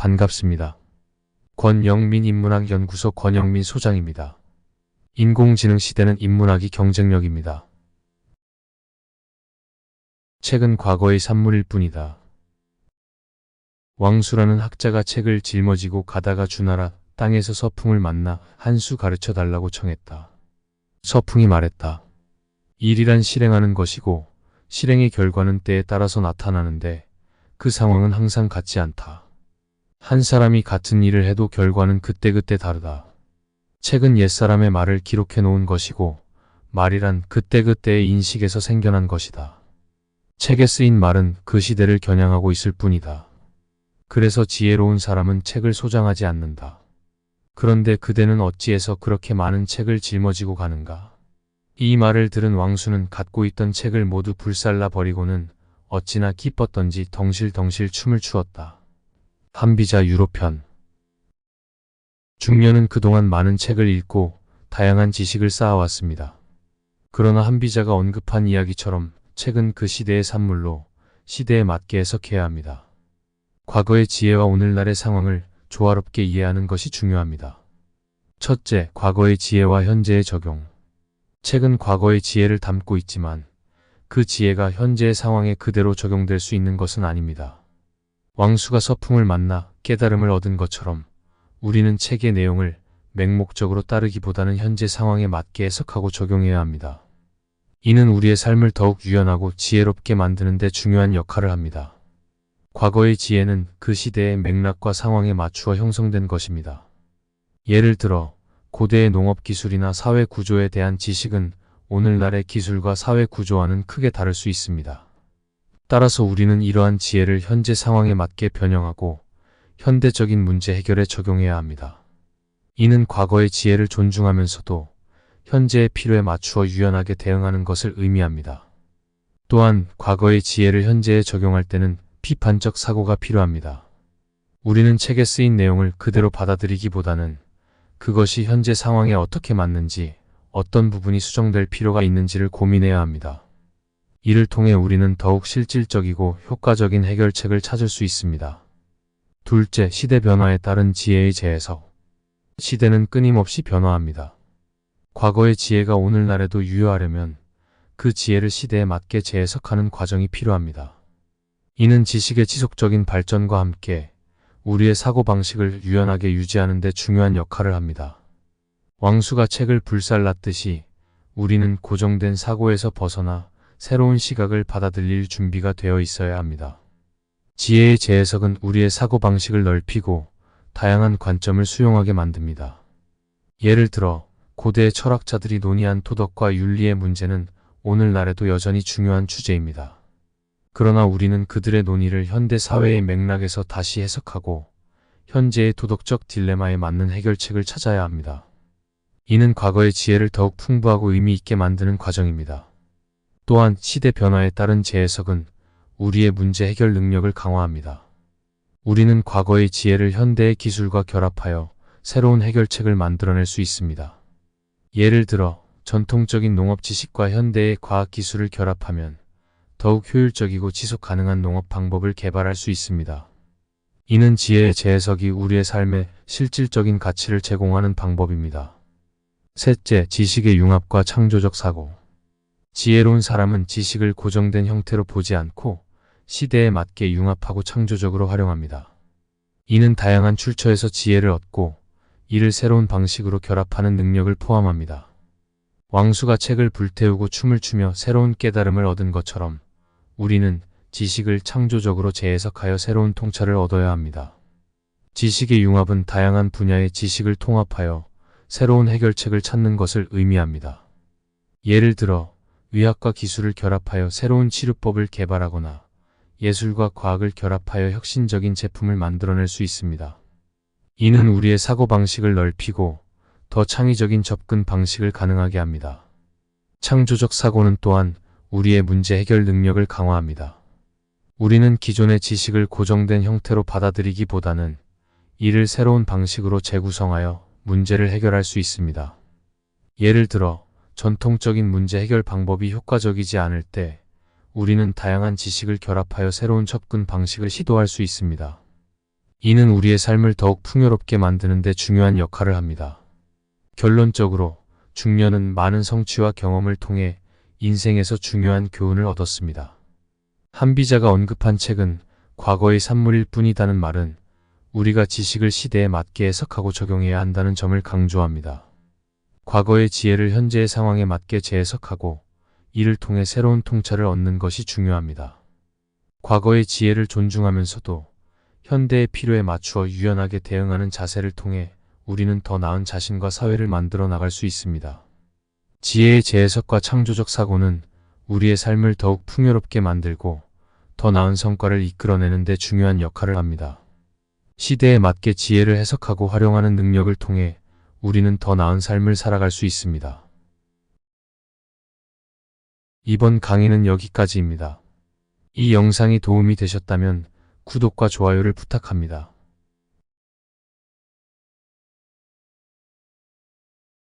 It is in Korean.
반갑습니다. 권영민 인문학연구소 권영민 소장입니다. 인공지능 시대는 인문학이 경쟁력입니다. 책은 과거의 산물일 뿐이다. 왕수라는 학자가 책을 짊어지고 가다가 주나라 땅에서 서풍을 만나 한 수 가르쳐 달라고 청했다. 서풍이 말했다. 일이란 실행하는 것이고 실행의 결과는 때에 따라서 나타나는데 그 상황은 항상 같지 않다. 한 사람이 같은 일을 해도 결과는 그때그때 다르다. 책은 옛사람의 말을 기록해 놓은 것이고 말이란 그때그때의 인식에서 생겨난 것이다. 책에 쓰인 말은 그 시대를 겨냥하고 있을 뿐이다. 그래서 지혜로운 사람은 책을 소장하지 않는다. 그런데 그대는 어찌해서 그렇게 많은 책을 짊어지고 가는가? 이 말을 들은 왕수는 갖고 있던 책을 모두 불살라 버리고는 어찌나 기뻤던지 덩실덩실 춤을 추었다. 한비자 유로편 중년은 그동안 많은 책을 읽고 다양한 지식을 쌓아왔습니다. 그러나 한비자가 언급한 이야기처럼 책은 그 시대의 산물로 시대에 맞게 해석해야 합니다. 과거의 지혜와 오늘날의 상황을 조화롭게 이해하는 것이 중요합니다. 첫째, 과거의 지혜와 현재의 적용. 책은 과거의 지혜를 담고 있지만 그 지혜가 현재의 상황에 그대로 적용될 수 있는 것은 아닙니다. 왕수가 서풍을 만나 깨달음을 얻은 것처럼 우리는 책의 내용을 맹목적으로 따르기보다는 현재 상황에 맞게 해석하고 적용해야 합니다. 이는 우리의 삶을 더욱 유연하고 지혜롭게 만드는 데 중요한 역할을 합니다. 과거의 지혜는 그 시대의 맥락과 상황에 맞추어 형성된 것입니다. 예를 들어 고대의 농업 기술이나 사회 구조에 대한 지식은 오늘날의 기술과 사회 구조와는 크게 다를 수 있습니다. 따라서 우리는 이러한 지혜를 현재 상황에 맞게 변형하고 현대적인 문제 해결에 적용해야 합니다. 이는 과거의 지혜를 존중하면서도 현재의 필요에 맞추어 유연하게 대응하는 것을 의미합니다. 또한 과거의 지혜를 현재에 적용할 때는 비판적 사고가 필요합니다. 우리는 책에 쓰인 내용을 그대로 받아들이기보다는 그것이 현재 상황에 어떻게 맞는지 어떤 부분이 수정될 필요가 있는지를 고민해야 합니다. 이를 통해 우리는 더욱 실질적이고 효과적인 해결책을 찾을 수 있습니다. 둘째, 시대 변화에 따른 지혜의 재해석. 시대는 끊임없이 변화합니다. 과거의 지혜가 오늘날에도 유효하려면 그 지혜를 시대에 맞게 재해석하는 과정이 필요합니다. 이는 지식의 지속적인 발전과 함께 우리의 사고방식을 유연하게 유지하는 데 중요한 역할을 합니다. 왕수가 책을 불살랐듯이 우리는 고정된 사고에서 벗어나 새로운 시각을 받아들일 준비가 되어 있어야 합니다. 지혜의 재해석은 우리의 사고방식을 넓히고 다양한 관점을 수용하게 만듭니다. 예를 들어 고대 철학자들이 논의한 도덕과 윤리의 문제는 오늘날에도 여전히 중요한 주제입니다. 그러나 우리는 그들의 논의를 현대 사회의 맥락에서 다시 해석하고 현재의 도덕적 딜레마에 맞는 해결책을 찾아야 합니다. 이는 과거의 지혜를 더욱 풍부하고 의미 있게 만드는 과정입니다. 또한 시대 변화에 따른 재해석은 우리의 문제 해결 능력을 강화합니다. 우리는 과거의 지혜를 현대의 기술과 결합하여 새로운 해결책을 만들어낼 수 있습니다. 예를 들어 전통적인 농업 지식과 현대의 과학 기술을 결합하면 더욱 효율적이고 지속 가능한 농업 방법을 개발할 수 있습니다. 이는 지혜의 재해석이 우리의 삶에 실질적인 가치를 제공하는 방법입니다. 셋째, 지식의 융합과 창조적 사고. 지혜로운 사람은 지식을 고정된 형태로 보지 않고 시대에 맞게 융합하고 창조적으로 활용합니다. 이는 다양한 출처에서 지혜를 얻고 이를 새로운 방식으로 결합하는 능력을 포함합니다. 왕수가 책을 불태우고 춤을 추며 새로운 깨달음을 얻은 것처럼 우리는 지식을 창조적으로 재해석하여 새로운 통찰을 얻어야 합니다. 지식의 융합은 다양한 분야의 지식을 통합하여 새로운 해결책을 찾는 것을 의미합니다. 예를 들어 의학과 기술을 결합하여 새로운 치료법을 개발하거나 예술과 과학을 결합하여 혁신적인 제품을 만들어낼 수 있습니다. 이는 우리의 사고방식을 넓히고 더 창의적인 접근 방식을 가능하게 합니다. 창조적 사고는 또한 우리의 문제 해결 능력을 강화합니다. 우리는 기존의 지식을 고정된 형태로 받아들이기보다는 이를 새로운 방식으로 재구성하여 문제를 해결할 수 있습니다. 예를 들어 전통적인 문제 해결 방법이 효과적이지 않을 때 우리는 다양한 지식을 결합하여 새로운 접근 방식을 시도할 수 있습니다. 이는 우리의 삶을 더욱 풍요롭게 만드는 데 중요한 역할을 합니다. 결론적으로 중년은 많은 성취와 경험을 통해 인생에서 중요한 교훈을 얻었습니다. 한비자가 언급한 책은 과거의 산물일 뿐이다는 말은 우리가 지식을 시대에 맞게 해석하고 적용해야 한다는 점을 강조합니다. 과거의 지혜를 현재의 상황에 맞게 재해석하고 이를 통해 새로운 통찰을 얻는 것이 중요합니다. 과거의 지혜를 존중하면서도 현대의 필요에 맞추어 유연하게 대응하는 자세를 통해 우리는 더 나은 자신과 사회를 만들어 나갈 수 있습니다. 지혜의 재해석과 창조적 사고는 우리의 삶을 더욱 풍요롭게 만들고 더 나은 성과를 이끌어내는 데 중요한 역할을 합니다. 시대에 맞게 지혜를 해석하고 활용하는 능력을 통해 우리는 더 나은 삶을 살아갈 수 있습니다. 이번 강의는 여기까지입니다. 이 영상이 도움이 되셨다면 구독과 좋아요를 부탁합니다.